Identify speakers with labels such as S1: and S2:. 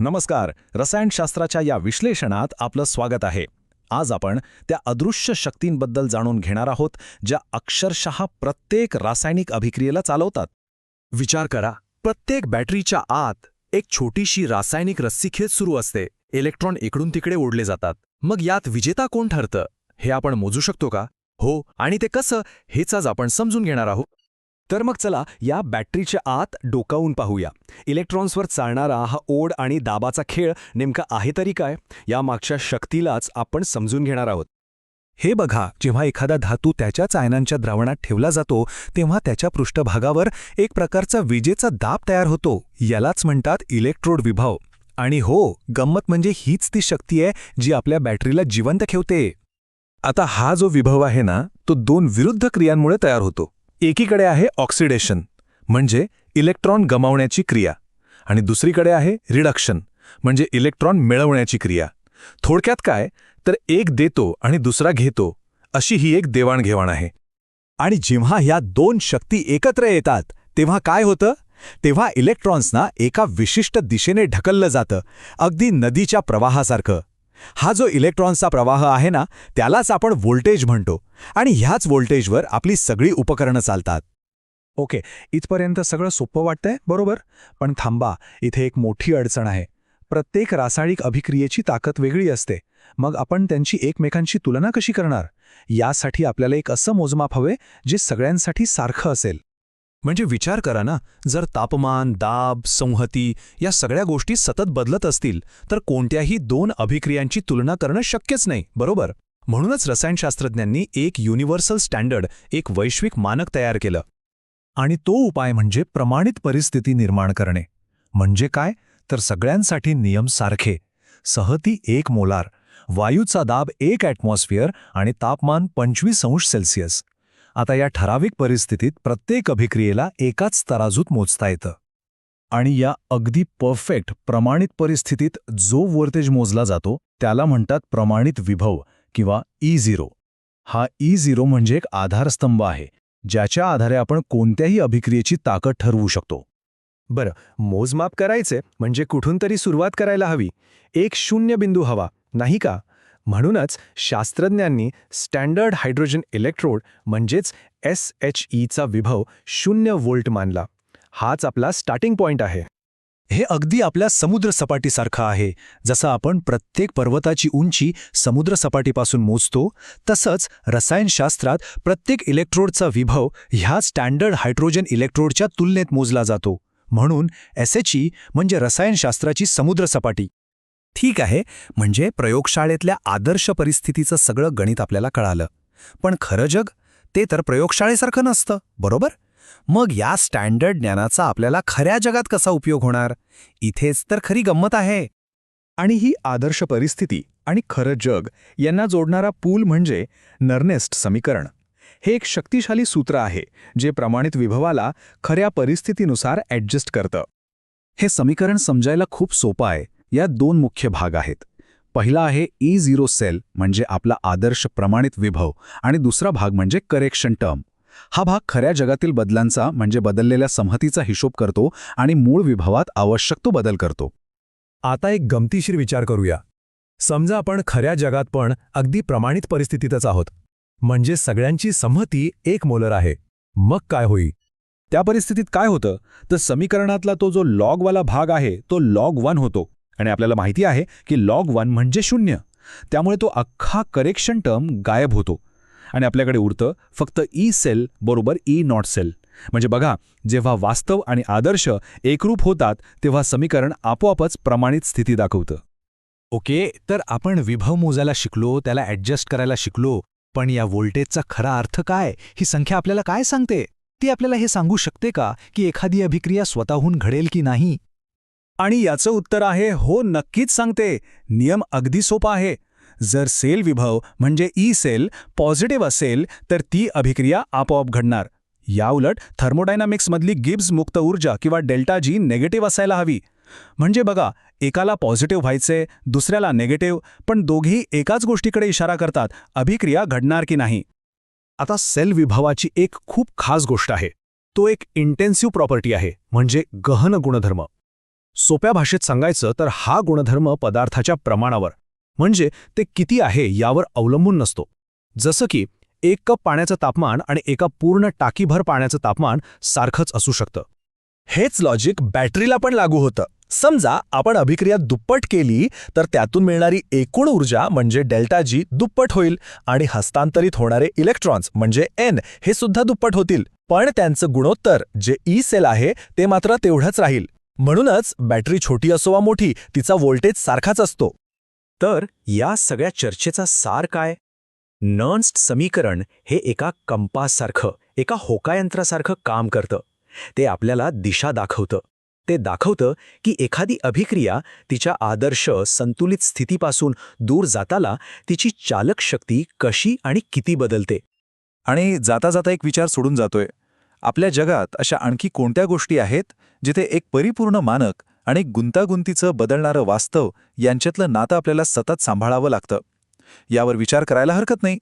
S1: नमस्कार. रसायनशास्त्राच्या या विश्लेषणात आपलं स्वागत आहे. आज आपण त्या अदृश्य शक्तींबद्दल जाणून घेणार आहोत ज्या अक्षरशः प्रत्येक रासायनिक अभिक्रियेला चालवतात.
S2: विचार करा प्रत्येक बॅटरीच्या आत एक छोटीशी रासायनिक रस्सीखेच सुरू असते. इलेक्ट्रॉन इकडून तिकडे ओढले जातात. मग यात विजेता कोण ठरतं हे आपण मोजू शकतो का? हो आणि ते कसं हेच आज आपण समजून घेणार आहोत.
S3: तर मग चला या बॅटरीच्या आत डोकावून पाहूया. इलेक्ट्रॉन्सवर चालणारा हा ओढ आणि दाबाचा खेळ नेमका आहे तरी काय? या मागच्या शक्तीलाच आपण समजून घेणार आहोत.
S4: हे बघा जेव्हा एखादा धातू त्याच्याच आयनांच्या द्रावणात ठेवला जातो तेव्हा त्याच्या पृष्ठभागावर एक प्रकारचा विजेचा दाब तयार होतो. यालाच म्हणतात इलेक्ट्रोड विभव. आणि हो गंमत म्हणजे हीच ती शक्ती आहे जी आपल्या बॅटरीला जिवंत ठेवते. आता हा जो विभव आहे ना तो दोन विरुद्ध क्रियांमुळे तयार होतो. एकीकडे आहे ऑक्सिडेशन म्हणजे इलेक्ट्रॉन गमावण्याची क्रिया आणि दुसरीकडे आहे रिडक्शन म्हणजे इलेक्ट्रॉन मिळवण्याची क्रिया. थोडक्यात काय? तर एक देतो आणि दुसरा घेतो अशी ही एक देवाणघेवाण आहे.
S3: आणि जेव्हा ह्या दोन शक्ती एकत्र येतात तेव्हा काय होतं? तेव्हा इलेक्ट्रॉन्सना एका विशिष्ट दिशेने ढकललं जातं अगदी नदीच्या प्रवाहासारखं. हा जो इलेक्ट्रॉन्सचा प्रवाह आहे ना त्यालाच आपण व्होल्टेज म्हणतो आणि ह्याच व्होल्टेजवर आपली सगळी उपकरणं चालतात.
S4: ओके इथपर्यंत सगळं सोपं वाटतंय? बरोबर. पण थांबा इथे एक मोठी अडचण आहे. प्रत्येक रासायनिक अभिक्रियेची ताकद वेगळी असते. मग आपण त्यांची एकमेकांची तुलना कशी करणार? यासाठी आपल्याला एक असं मोजमाप हवे जे सगळ्यांसाठी सारखं असेल.
S2: म्हणजे विचार करा ना जर तापमान दाब संहती या सगळ्या गोष्टी सतत बदलत असतील तर कोणत्याही दोन अभिक्रियांची तुलना करणं शक्यच नाही बरोबर? म्हणूनच रसायनशास्त्रज्ञांनी एक युनिव्हर्सल स्टँडर्ड एक वैश्विक मानक तयार केलं.
S4: आणि तो उपाय म्हणजे प्रमाणित परिस्थिती निर्माण करणे. म्हणजे काय? तर सगळ्यांसाठी नियम सारखे. सहती एक मोलार वायूचा दाब एक ॲटमॉस्फिअर आणि तापमान पंचवीस अंश सेल्सिअस आता या ठराविक परिस्थितीत प्रत्येक अभिक्रियेला एकाच तराजूत मोजता येतं. आणि या अगदी परफेक्ट प्रमाणित परिस्थितीत जो व्होल्टेज मोजला जातो त्याला म्हणतात प्रमाणित विभव किंवा e ई झिरो हा e ई झिरो म्हणजे एक आधारस्तंभ आहे ज्याच्या आधारे आपण कोणत्याही अभिक्रियेची ताकद ठरवू शकतो.
S3: बरं मोजमाप करायचे म्हणजे कुठून तरी सुरुवात करायला हवी. एक शून्य बिंदू हवा नाही का? म्हणूनच शास्त्रज्ञांनी स्टँडर्ड हायड्रोजन इलेक्ट्रोड म्हणजेच एस एच ईचा विभव शून्य वोल्ट मानला. हाच आपला स्टार्टिंग पॉइंट आहे.
S4: हे अगदी आपल्या समुद्रसपाटीसारखं आहे. जसं आपण प्रत्येक पर्वताची उंची समुद्रसपाटीपासून मोजतो तसंच रसायनशास्त्रात प्रत्येक इलेक्ट्रोडचा विभव ह्या स्टँडर्ड हायड्रोजन इलेक्ट्रोडच्या तुलनेत मोजला जातो. म्हणून एसएचई म्हणजे रसायनशास्त्राची समुद्रसपाटी ठीक आहे म्हणजे प्रयोगशाळेतल्या आदर्श परिस्थितीचं सगळं गणित आपल्याला कळालं. पण खरं जग ते तर प्रयोगशाळेसारखं नसतं बरोबर? मग या स्टँडर्ड ज्ञानाचा आपल्याला खऱ्या जगात कसा उपयोग होणार? इथेच तर खरी गंमत आहे.
S3: आणि ही आदर्श परिस्थिती आणि खरं जग यांना जोडणारा पूल म्हणजे नर्नेस्ट समीकरण. हे एक शक्तिशाली सूत्र आहे जे प्रमाणित विभवाला खऱ्या परिस्थितीनुसार ॲडजस्ट करतं.
S4: हे समीकरण समजायला खूप सोपं आहे. यात दोन मुख्य भाग आहेत. पहिला आहे ई झिरो सेल म्हणजे आपला आदर्श प्रमाणित विभव आणि दुसरा भाग म्हणजे करेक्शन टर्म हा भाग खऱ्या जगातील बदलांचा म्हणजे बदललेल्या संहतीचा हिशोब करतो आणि मूळ विभवात आवश्यक तो बदल करतो.
S5: आता एक गमतीशीर विचार करूया. समजा आपण खऱ्या जगात पण अगदी प्रमाणित परिस्थितीतच आहोत. म्हणजे सगळ्यांची संमती एक मोलर आहे. मग काय होईल?
S1: त्या परिस्थितीत काय होतं? तर समीकरणातला तो जो लॉगवाला भाग आहे तो लॉग वन होतो. आणि आपल्याला माहिती आहे की लॉग वन म्हणजे शून्य. त्यामुळे तो अख्खा करेक्शन टर्म गायब होतो. आणि आपल्याकडे उरतं फक्त e ई सेल बरोबर ई नॉट सेल म्हणजे बघा जेव्हा वास्तव आणि आदर्श एकरूप होतात तेव्हा समीकरण आपोआपच प्रमाणित स्थिती दाखवतं.
S4: ओके तर आपण विभव मोजायला शिकलो त्याला ॲडजस्ट करायला शिकलो पण या व्होल्टेजचा खरा अर्थ काय? ही संख्या आपल्याला काय सांगते? ती आपल्याला हे सांगू शकते का की एखादी अभिक्रिया स्वतःहून घडेल की नाही?
S3: आणि याचं उत्तर आहे हो नक्कीच सांगते. नियम अगदी सोपा आहे. जर सेल विभव म्हणजे ई सेल पॉझिटिव्ह असेल तर ती अभिक्रिया आपोआप घडणार. याउलट थर्मोडायनामिक्समधली गिब्स मुक्त ऊर्जा किंवा डेल्टा जी नेगेटिव्ह असायला हवी. म्हणजे बघा एकाला पॉझिटिव्ह व्हायचे दुसऱ्याला नेगेटिव्ह पण दोघी एकाच गोष्टीकडे इशारा करतात अभिक्रिया घडणार की नाही. आता सेल विभवाची एक खूप खास गोष्ट आहे. तो एक इंटेन्सिव्ह प्रॉपर्टी आहे म्हणजे गहन गुणधर्म. सोप्या भाषेत सांगायचं तर हा गुणधर्म पदार्थाच्या प्रमाणावर. म्हणजे ते किती आहे यावर अवलंबून नसतो. जसं की एक कप पाण्याचं तापमान आणि एका पूर्ण टाकीभर पाण्याचं तापमान सारखंच असू शकतं.
S2: हेच लॉजिक बॅटरीला पण लागू होतं. समजा आपण अभिक्रिया दुप्पट केली तर त्यातून मिळणारी एकूण ऊर्जा म्हणजे डेल्टा जी दुप्पट होईल आणि हस्तांतरित होणारे इलेक्ट्रॉन्स म्हणजे एन हे सुद्धा दुप्पट होतील. पण त्यांचं गुणोत्तर जे e ई सेल आहे ते मात्र तेवढंच राहील. म्हणूनच बॅटरी छोटी असो वा मोठी तिचा व्होल्टेज सारखाच असतो.
S3: तर या सगळ्या चर्चेचा सार काय? नर्न्स्ट समीकरण हे एका कंपाससारखं एका होकायंत्रासारखं काम करतं. ते आपल्याला दिशा दाखवतं. ते दाखवतं की एखादी अभिक्रिया तिच्या आदर्श संतुलित स्थितीपासून दूर जाताला तिची चालक शक्ती कशी आणि किती बदलते.
S4: आणि जाता जाता एक विचार सोडून जातोय. आपल्या जगात अशा आणखी कोणत्या गोष्टी आहेत जिथे एक परिपूर्ण मानक आणि गुंतागुंतीचं बदलणारं वास्तव यांच्यातलं नातं आपल्याला सतत सांभाळावं लागतं? यावर विचार करायला हरकत नाही.